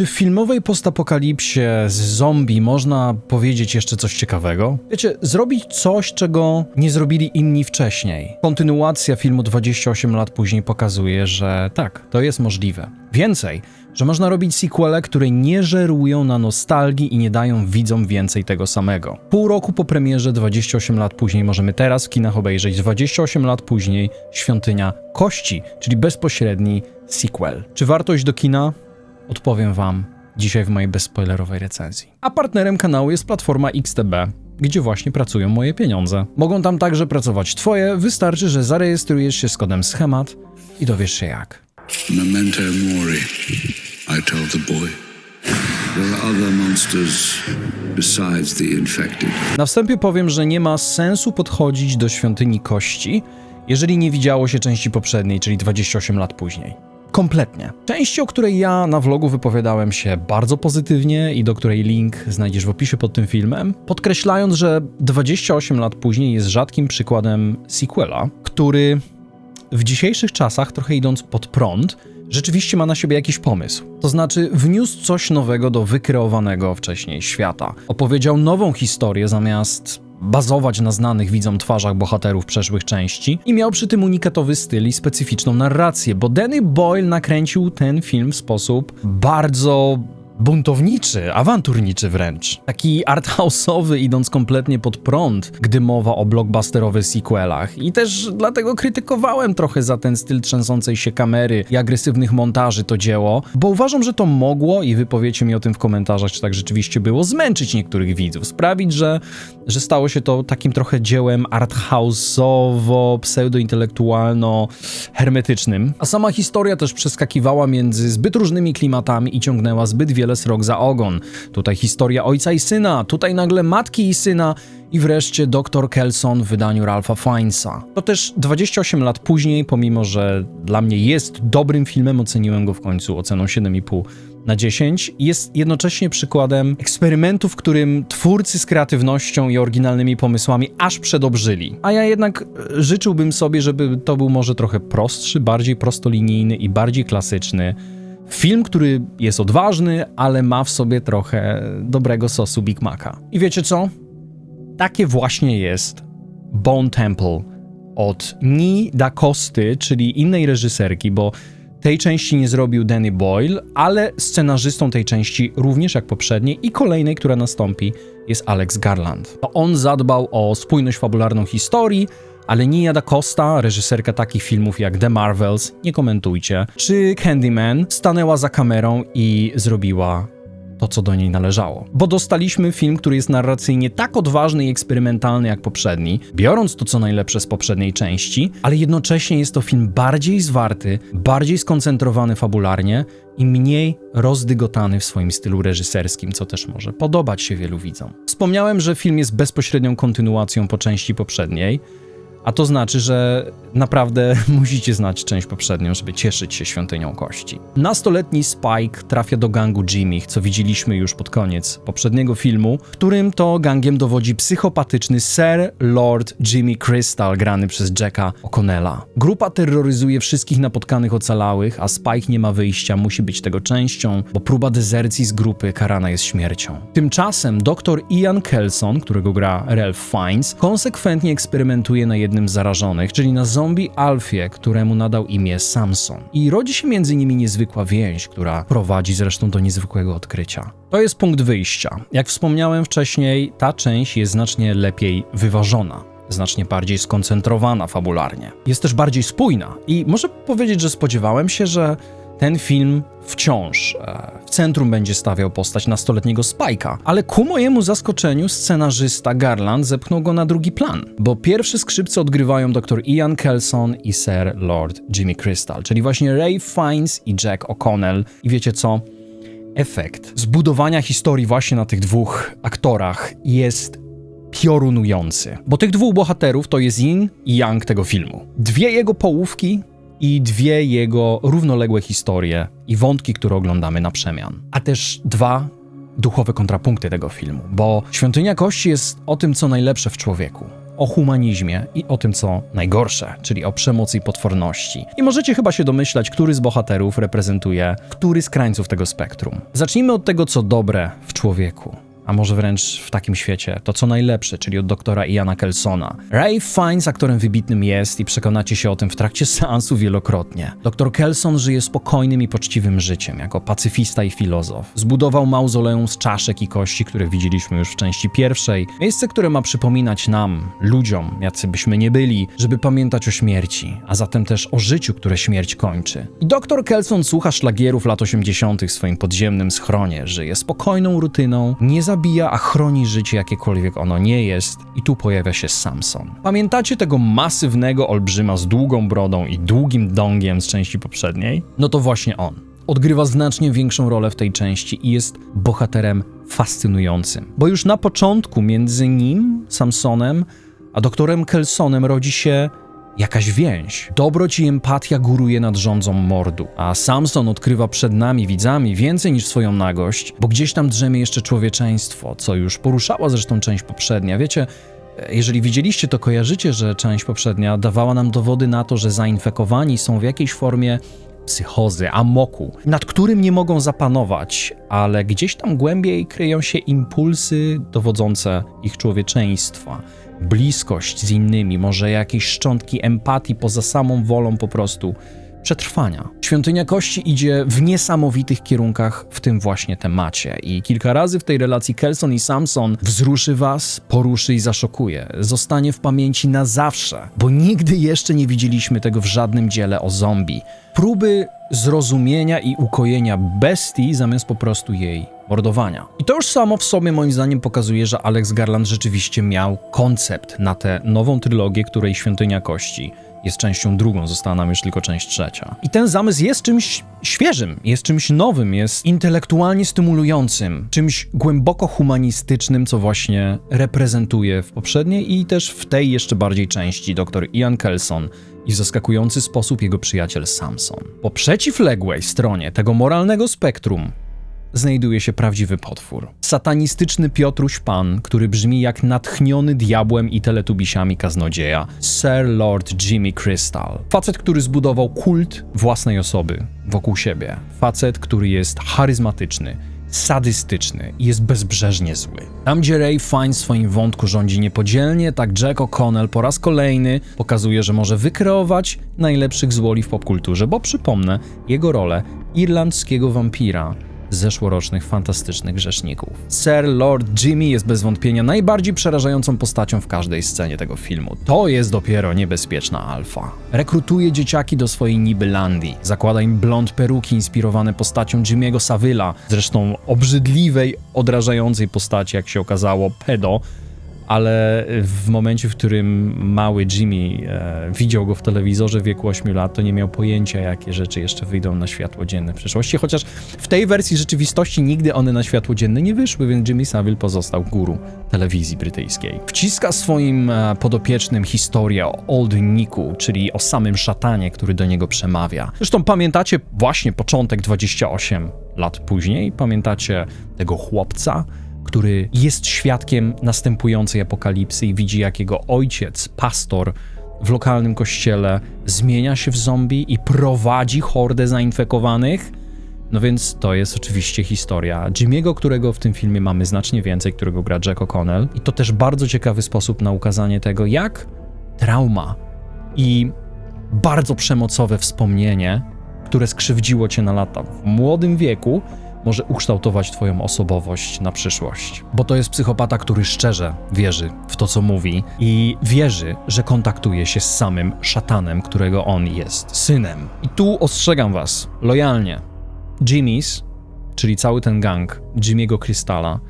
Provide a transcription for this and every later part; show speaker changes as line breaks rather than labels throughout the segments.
Czy w filmowej postapokalipsie z zombie można powiedzieć jeszcze coś ciekawego? Wiecie, zrobić coś, czego nie zrobili inni wcześniej. Kontynuacja filmu 28 lat później pokazuje, że tak, to jest możliwe. Więcej, że można robić sequele, które nie żerują na nostalgii i nie dają widzom więcej tego samego. Pół roku po premierze, 28 lat później, możemy teraz w kinach obejrzeć 28 lat później Świątynia Kości, czyli bezpośredni sequel. Czy wartość do kina? Odpowiem wam dzisiaj w mojej bezspoilerowej recenzji. A partnerem kanału jest platforma XTB, gdzie właśnie pracują moje pieniądze. Mogą tam także pracować twoje, wystarczy, że zarejestrujesz się z kodem schemat i dowiesz się jak.
Memento mori, I told the boy. There are other monsters besides the infected.
Na wstępie powiem, że nie ma sensu podchodzić do świątyni kości, jeżeli nie widziało się części poprzedniej, czyli 28 lat później. Kompletnie. Części, o której ja na vlogu wypowiadałem się bardzo pozytywnie i do której link znajdziesz w opisie pod tym filmem, podkreślając, że 28 lat później jest rzadkim przykładem sequela, który w dzisiejszych czasach, trochę idąc pod prąd, rzeczywiście ma na siebie jakiś pomysł. To znaczy, wniósł coś nowego do wykreowanego wcześniej świata. Opowiedział nową historię zamiast bazować na znanych widzom twarzach bohaterów przeszłych części i miał przy tym unikatowy styl i specyficzną narrację, bo Danny Boyle nakręcił ten film w sposób bardzo buntowniczy, awanturniczy wręcz. Taki arthouse'owy, idąc kompletnie pod prąd, gdy mowa o blockbusterowych sequelach. I też dlatego krytykowałem trochę za ten styl trzęsącej się kamery i agresywnych montaży to dzieło, bo uważam, że to mogło, i wypowiecie mi o tym w komentarzach, czy tak rzeczywiście było, zmęczyć niektórych widzów, sprawić, że, że stało się to takim trochę dziełem arthouse'owo, pseudointelektualno hermetycznym. A sama historia też przeskakiwała między zbyt różnymi klimatami i ciągnęła zbyt wiele srok za ogon. Tutaj historia ojca i syna, tutaj nagle matki i syna i wreszcie dr Kelson w wydaniu Ralpha Fiennesa. To też 28 lat później, pomimo że dla mnie jest dobrym filmem, oceniłem go w końcu oceną 7,5 na 10, jest jednocześnie przykładem eksperymentu, w którym twórcy z kreatywnością i oryginalnymi pomysłami aż przedobrzyli. A ja jednak e, życzyłbym sobie, żeby to był może trochę prostszy, bardziej prostolinijny i bardziej klasyczny Film, który jest odważny, ale ma w sobie trochę dobrego sosu Big Maca. I wiecie co? Takie właśnie jest Bone Temple od Ni Da Costy, czyli innej reżyserki, bo tej części nie zrobił Danny Boyle, ale scenarzystą tej części również jak poprzedniej i kolejnej, która nastąpi, jest Alex Garland. To on zadbał o spójność fabularną historii, ale Nia Da Costa, reżyserka takich filmów jak The Marvels, nie komentujcie, czy Candyman, stanęła za kamerą i zrobiła to, co do niej należało. Bo dostaliśmy film, który jest narracyjnie tak odważny i eksperymentalny jak poprzedni, biorąc to, co najlepsze z poprzedniej części, ale jednocześnie jest to film bardziej zwarty, bardziej skoncentrowany fabularnie i mniej rozdygotany w swoim stylu reżyserskim, co też może podobać się wielu widzom. Wspomniałem, że film jest bezpośrednią kontynuacją po części poprzedniej, a to znaczy, że naprawdę musicie znać część poprzednią, żeby cieszyć się świątynią kości. Nastoletni Spike trafia do gangu Jimmy, co widzieliśmy już pod koniec poprzedniego filmu, którym to gangiem dowodzi psychopatyczny Sir Lord Jimmy Crystal, grany przez Jacka O'Connella. Grupa terroryzuje wszystkich napotkanych ocalałych, a Spike nie ma wyjścia, musi być tego częścią, bo próba dezercji z grupy karana jest śmiercią. Tymczasem dr Ian Kelson, którego gra Ralph Fiennes, konsekwentnie eksperymentuje na jednym z zarażonych, czyli na zombie Alfie, któremu nadał imię Samson. I rodzi się między nimi niezwykła więź, która prowadzi zresztą do niezwykłego odkrycia. To jest punkt wyjścia. Jak wspomniałem wcześniej, ta część jest znacznie lepiej wyważona znacznie bardziej skoncentrowana fabularnie. Jest też bardziej spójna i muszę powiedzieć, że spodziewałem się, że ten film wciąż e, centrum będzie stawiał postać nastoletniego Spike'a, ale ku mojemu zaskoczeniu scenarzysta Garland zepchnął go na drugi plan, bo pierwsze skrzypce odgrywają dr Ian Kelson i Sir Lord Jimmy Crystal, czyli właśnie Ray Fiennes i Jack O'Connell. I wiecie co? Efekt zbudowania historii właśnie na tych dwóch aktorach jest piorunujący, bo tych dwóch bohaterów to jest Yin i Yang tego filmu. Dwie jego połówki i dwie jego równoległe historie i wątki, które oglądamy na przemian. A też dwa duchowe kontrapunkty tego filmu, bo Świątynia Kości jest o tym, co najlepsze w człowieku. o humanizmie i o tym, co najgorsze, czyli o przemocy i potworności. I możecie chyba się domyślać, który z bohaterów reprezentuje który z krańców tego spektrum. Zacznijmy od tego, co dobre w człowieku a może wręcz w takim świecie, to co najlepsze, czyli od doktora Iana Kelsona. Ray Fiennes aktorem wybitnym jest i przekonacie się o tym w trakcie seansu wielokrotnie. Dr Kelson żyje spokojnym i poczciwym życiem, jako pacyfista i filozof. Zbudował mauzoleum z czaszek i kości, które widzieliśmy już w części pierwszej. Miejsce, które ma przypominać nam, ludziom, jacy byśmy nie byli, żeby pamiętać o śmierci, a zatem też o życiu, które śmierć kończy. I dr Kelson słucha szlagierów lat 80. w swoim podziemnym schronie, żyje spokojną rutyną, nie zabija, a chroni życie jakiekolwiek ono nie jest. I tu pojawia się Samson. Pamiętacie tego masywnego olbrzyma z długą brodą i długim dongiem z części poprzedniej? No to właśnie on. Odgrywa znacznie większą rolę w tej części i jest bohaterem fascynującym. Bo już na początku między nim, Samsonem, a doktorem Kelsonem rodzi się jakaś więź. Dobroć i empatia góruje nad rządzą mordu, a Samson odkrywa przed nami, widzami, więcej niż swoją nagość, bo gdzieś tam drzemie jeszcze człowieczeństwo, co już poruszała zresztą część poprzednia. Wiecie, jeżeli widzieliście, to kojarzycie, że część poprzednia dawała nam dowody na to, że zainfekowani są w jakiejś formie psychozy, amoku, nad którym nie mogą zapanować, ale gdzieś tam głębiej kryją się impulsy dowodzące ich człowieczeństwa bliskość z innymi, może jakieś szczątki empatii poza samą wolą po prostu przetrwania. Świątynia Kości idzie w niesamowitych kierunkach w tym właśnie temacie i kilka razy w tej relacji Kelson i Samson wzruszy was, poruszy i zaszokuje. Zostanie w pamięci na zawsze, bo nigdy jeszcze nie widzieliśmy tego w żadnym dziele o zombie. Próby zrozumienia i ukojenia bestii zamiast po prostu jej mordowania. I to już samo w sobie moim zdaniem pokazuje, że Alex Garland rzeczywiście miał koncept na tę nową trylogię, której Świątynia Kości jest częścią drugą, została nam już tylko część trzecia. I ten zamysł jest czymś świeżym, jest czymś nowym, jest intelektualnie stymulującym, czymś głęboko humanistycznym, co właśnie reprezentuje w poprzedniej i też w tej jeszcze bardziej części dr Ian Kelson i w zaskakujący sposób jego przyjaciel Samson. Po przeciwległej stronie tego moralnego spektrum znajduje się prawdziwy potwór. Satanistyczny Piotruś Pan, który brzmi jak natchniony diabłem i teletubisiami kaznodzieja, Sir Lord Jimmy Crystal. Facet, który zbudował kult własnej osoby wokół siebie. Facet, który jest charyzmatyczny, sadystyczny i jest bezbrzeżnie zły. Tam, gdzie Ray Fiennes w swoim wątku rządzi niepodzielnie, tak Jack O'Connell po raz kolejny pokazuje, że może wykreować najlepszych złoli w popkulturze, bo przypomnę jego rolę irlandzkiego wampira zeszłorocznych fantastycznych grzeszników. Sir Lord Jimmy jest bez wątpienia najbardziej przerażającą postacią w każdej scenie tego filmu. To jest dopiero niebezpieczna alfa. Rekrutuje dzieciaki do swojej Nibylandii. Zakłada im blond peruki inspirowane postacią Jimmy'ego Savyla, zresztą obrzydliwej, odrażającej postaci, jak się okazało, pedo, ale w momencie, w którym mały Jimmy e, widział go w telewizorze w wieku 8 lat, to nie miał pojęcia, jakie rzeczy jeszcze wyjdą na światło dzienne w przyszłości, chociaż w tej wersji rzeczywistości nigdy one na światło dzienne nie wyszły, więc Jimmy Savile pozostał guru telewizji brytyjskiej. Wciska swoim e, podopiecznym historię o Old Nicku, czyli o samym szatanie, który do niego przemawia. Zresztą pamiętacie właśnie początek 28 lat później, pamiętacie tego chłopca, który jest świadkiem następującej apokalipsy i widzi, jak jego ojciec, pastor w lokalnym kościele zmienia się w zombie i prowadzi hordę zainfekowanych. No więc to jest oczywiście historia Jimmy'ego, którego w tym filmie mamy znacznie więcej, którego gra Jack O'Connell. I to też bardzo ciekawy sposób na ukazanie tego, jak trauma i bardzo przemocowe wspomnienie, które skrzywdziło cię na lata w młodym wieku, może ukształtować Twoją osobowość na przyszłość. Bo to jest psychopata, który szczerze wierzy w to, co mówi i wierzy, że kontaktuje się z samym szatanem, którego on jest synem. I tu ostrzegam Was lojalnie. Jimmy's, czyli cały ten gang Jimmy'ego Krystala,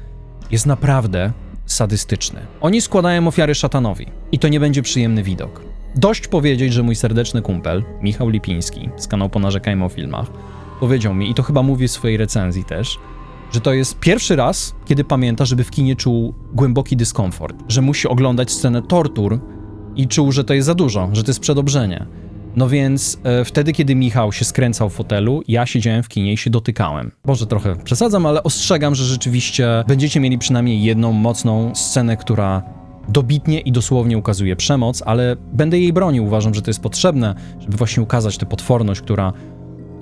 jest naprawdę sadystyczny. Oni składają ofiary szatanowi i to nie będzie przyjemny widok. Dość powiedzieć, że mój serdeczny kumpel, Michał Lipiński, z kanału Ponarzekajmy o filmach, powiedział mi, i to chyba mówi w swojej recenzji też, że to jest pierwszy raz, kiedy pamięta, żeby w kinie czuł głęboki dyskomfort, że musi oglądać scenę tortur i czuł, że to jest za dużo, że to jest przedobrzenie. No więc e, wtedy, kiedy Michał się skręcał w fotelu, ja siedziałem w kinie i się dotykałem. Może trochę przesadzam, ale ostrzegam, że rzeczywiście będziecie mieli przynajmniej jedną mocną scenę, która dobitnie i dosłownie ukazuje przemoc, ale będę jej bronił. Uważam, że to jest potrzebne, żeby właśnie ukazać tę potworność, która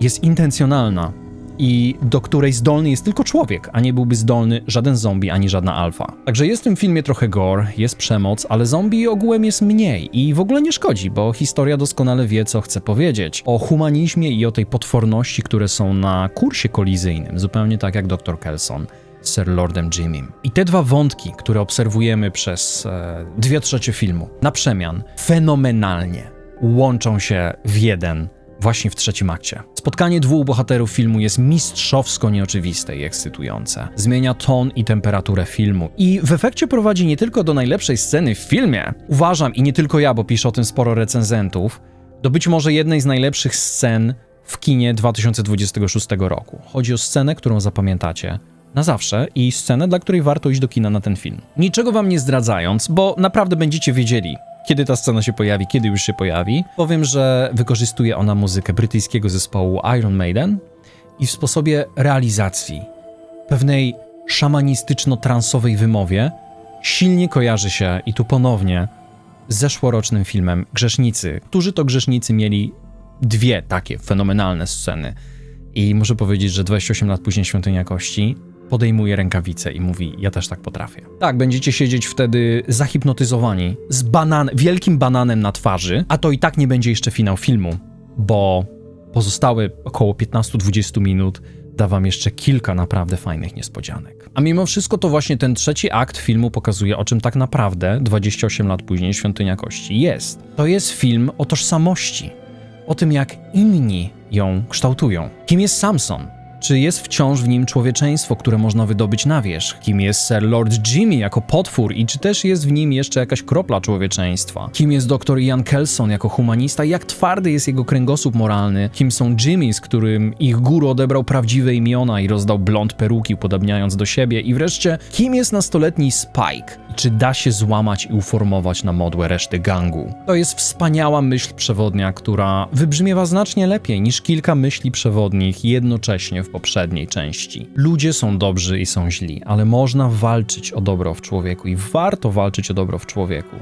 jest intencjonalna i do której zdolny jest tylko człowiek, a nie byłby zdolny żaden zombie ani żadna alfa. Także jest w tym filmie trochę gore, jest przemoc, ale zombie ogółem jest mniej i w ogóle nie szkodzi, bo historia doskonale wie, co chce powiedzieć. O humanizmie i o tej potworności, które są na kursie kolizyjnym, zupełnie tak jak dr Kelson Sir Lordem Jimmym. I te dwa wątki, które obserwujemy przez e, dwie trzecie filmu, na przemian, fenomenalnie łączą się w jeden właśnie w trzecim akcie. Spotkanie dwóch bohaterów filmu jest mistrzowsko nieoczywiste i ekscytujące. Zmienia ton i temperaturę filmu i w efekcie prowadzi nie tylko do najlepszej sceny w filmie, uważam i nie tylko ja, bo pisze o tym sporo recenzentów, do być może jednej z najlepszych scen w kinie 2026 roku. Chodzi o scenę, którą zapamiętacie na zawsze i scenę, dla której warto iść do kina na ten film. Niczego wam nie zdradzając, bo naprawdę będziecie wiedzieli, kiedy ta scena się pojawi, kiedy już się pojawi. Powiem, że wykorzystuje ona muzykę brytyjskiego zespołu Iron Maiden i w sposobie realizacji pewnej szamanistyczno-transowej wymowie silnie kojarzy się i tu ponownie z zeszłorocznym filmem Grzesznicy, którzy to grzesznicy mieli dwie takie fenomenalne sceny. I muszę powiedzieć, że 28 lat później Świątynia Kości podejmuje rękawice i mówi: Ja też tak potrafię. Tak, będziecie siedzieć wtedy zahipnotyzowani z banan, wielkim bananem na twarzy, a to i tak nie będzie jeszcze finał filmu, bo pozostałe około 15-20 minut da wam jeszcze kilka naprawdę fajnych niespodzianek. A mimo wszystko to właśnie ten trzeci akt filmu pokazuje, o czym tak naprawdę 28 lat później Świątynia Kości jest. To jest film o tożsamości, o tym jak inni ją kształtują. Kim jest Samson? Czy jest wciąż w nim człowieczeństwo, które można wydobyć na wierzch? Kim jest Sir Lord Jimmy jako potwór i czy też jest w nim jeszcze jakaś kropla człowieczeństwa? Kim jest dr Ian Kelson jako humanista jak twardy jest jego kręgosłup moralny? Kim są Jimmy, z którym ich guru odebrał prawdziwe imiona i rozdał blond peruki, upodabniając do siebie? I wreszcie, kim jest nastoletni Spike? Czy da się złamać i uformować na modłę reszty gangu? To jest wspaniała myśl przewodnia, która wybrzmiewa znacznie lepiej niż kilka myśli przewodnich jednocześnie w poprzedniej części. Ludzie są dobrzy i są źli, ale można walczyć o dobro w człowieku i warto walczyć o dobro w człowieku,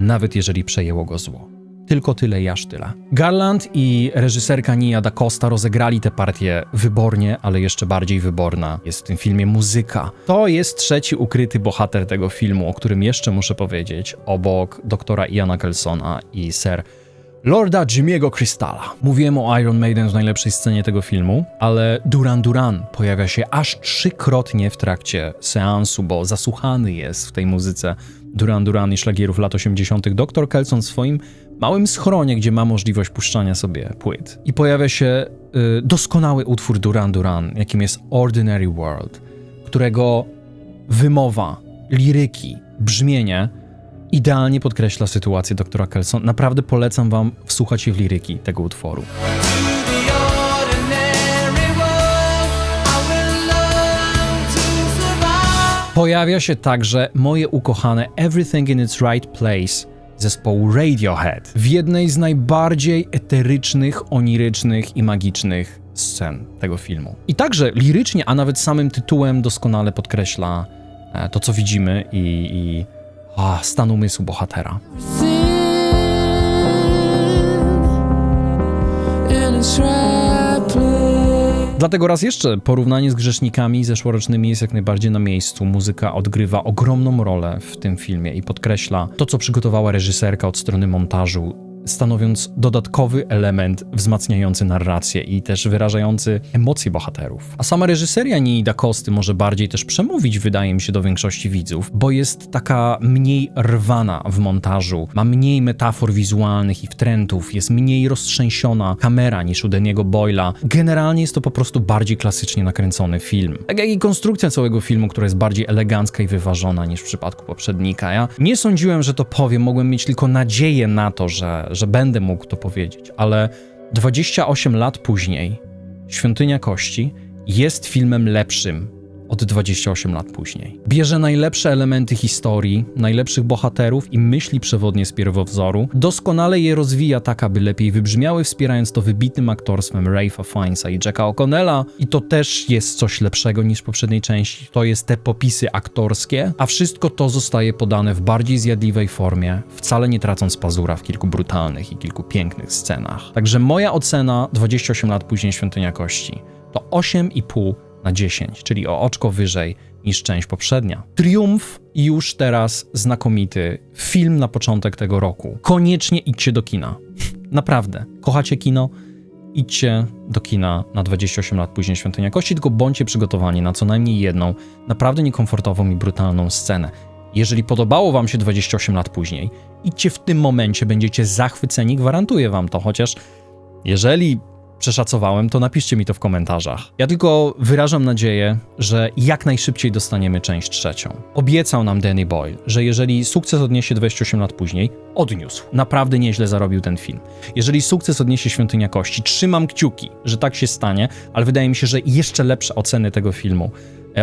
nawet jeżeli przejęło go zło. Tylko tyle i aż tyle. Garland i reżyserka Nia da Costa rozegrali tę partię wybornie, ale jeszcze bardziej wyborna jest w tym filmie muzyka. To jest trzeci ukryty bohater tego filmu, o którym jeszcze muszę powiedzieć, obok doktora Iana Kelsona i Sir Lorda Jimmy'ego Crystala. Mówiłem o Iron Maiden w najlepszej scenie tego filmu, ale Duran Duran pojawia się aż trzykrotnie w trakcie seansu, bo zasłuchany jest w tej muzyce Duran Duran i szlagierów lat 80. Dr. Kelson w swoim małym schronie, gdzie ma możliwość puszczania sobie płyt. I pojawia się y, doskonały utwór Duran Duran, jakim jest Ordinary World, którego wymowa, liryki, brzmienie idealnie podkreśla sytuację doktora Kelson. Naprawdę polecam wam wsłuchać się w liryki tego utworu. Pojawia się także moje ukochane Everything in its Right Place zespołu Radiohead w jednej z najbardziej eterycznych, onirycznych i magicznych scen tego filmu. I także lirycznie, a nawet samym tytułem doskonale podkreśla e, to, co widzimy i, i a, stan umysłu bohatera. Dlatego raz jeszcze porównanie z grzesznikami zeszłorocznymi jest jak najbardziej na miejscu. Muzyka odgrywa ogromną rolę w tym filmie i podkreśla to, co przygotowała reżyserka od strony montażu, stanowiąc dodatkowy element wzmacniający narrację i też wyrażający emocje bohaterów. A sama reżyseria Nii da Costy może bardziej też przemówić, wydaje mi się, do większości widzów, bo jest taka mniej rwana w montażu, ma mniej metafor wizualnych i wtrętów, jest mniej roztrzęsiona kamera niż u Deniego Boyla. Generalnie jest to po prostu bardziej klasycznie nakręcony film. Tak jak i konstrukcja całego filmu, która jest bardziej elegancka i wyważona niż w przypadku poprzednika. Ja nie sądziłem, że to powiem, mogłem mieć tylko nadzieję na to, że, że będę mógł to powiedzieć, ale 28 lat później Świątynia Kości jest filmem lepszym od 28 lat później. Bierze najlepsze elementy historii, najlepszych bohaterów i myśli przewodnie z pierwowzoru, doskonale je rozwija tak, aby lepiej wybrzmiały, wspierając to wybitnym aktorstwem Ralpha Fiennesa i Jacka O'Connella. I to też jest coś lepszego niż w poprzedniej części. To jest te popisy aktorskie, a wszystko to zostaje podane w bardziej zjadliwej formie, wcale nie tracąc pazura w kilku brutalnych i kilku pięknych scenach. Także moja ocena 28 lat później Świątynia Kości to 8,5 na 10, czyli o oczko wyżej niż część poprzednia. Triumf i już teraz znakomity film na początek tego roku. Koniecznie idźcie do kina. Naprawdę. Kochacie kino? Idźcie do kina na 28 lat później Świątynia Kości, tylko bądźcie przygotowani na co najmniej jedną naprawdę niekomfortową i brutalną scenę. Jeżeli podobało wam się 28 lat później, idźcie w tym momencie, będziecie zachwyceni, gwarantuję wam to, chociaż jeżeli przeszacowałem, to napiszcie mi to w komentarzach. Ja tylko wyrażam nadzieję, że jak najszybciej dostaniemy część trzecią. Obiecał nam Danny Boyle, że jeżeli sukces odniesie 28 lat później, odniósł. Naprawdę nieźle zarobił ten film. Jeżeli sukces odniesie Świątynia Kości, trzymam kciuki, że tak się stanie, ale wydaje mi się, że jeszcze lepsze oceny tego filmu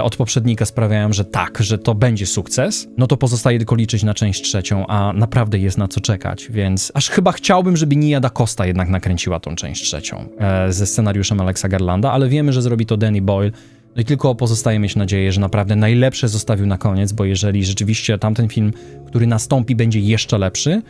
od poprzednika sprawiają, że tak, że to będzie sukces, no to pozostaje tylko liczyć na część trzecią, a naprawdę jest na co czekać, więc aż chyba chciałbym, żeby Nia da Costa jednak nakręciła tą część trzecią e, ze scenariuszem Alexa Garlanda, ale wiemy, że zrobi to Danny Boyle, no i tylko pozostaje mieć nadzieję, że naprawdę najlepsze zostawił na koniec, bo jeżeli rzeczywiście tamten film, który nastąpi, będzie jeszcze lepszy,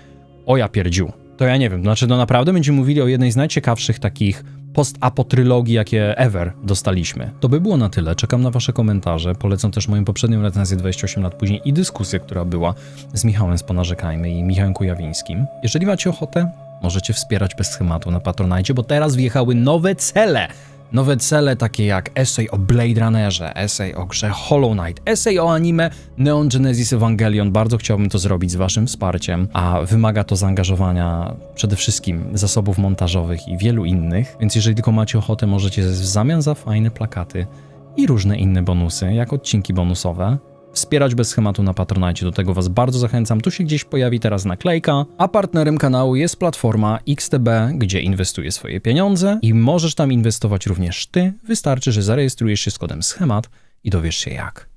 o ja pierdziu. To ja nie wiem, znaczy no naprawdę będziemy mówili o jednej z najciekawszych takich post-apotrylogii, jakie ever dostaliśmy. To by było na tyle. Czekam na wasze komentarze. Polecam też moją poprzednią recenzję 28 lat później i dyskusję, która była z Michałem z Ponarzekajmy i Michałem Kujawińskim. Jeżeli macie ochotę, możecie wspierać bez schematu na Patronite, bo teraz wjechały nowe cele. Nowe cele takie jak essay o Blade Runnerze, essay o grze Hollow Knight, essay o anime Neon Genesis Evangelion. Bardzo chciałbym to zrobić z waszym wsparciem, a wymaga to zaangażowania przede wszystkim zasobów montażowych i wielu innych, więc jeżeli tylko macie ochotę, możecie w zamian za fajne plakaty i różne inne bonusy, jak odcinki bonusowe, wspierać bez schematu na Patronite. Do tego Was bardzo zachęcam. Tu się gdzieś pojawi teraz naklejka, a partnerem kanału jest platforma XTB, gdzie inwestuję swoje pieniądze i możesz tam inwestować również Ty. Wystarczy, że zarejestrujesz się z kodem schemat i dowiesz się jak.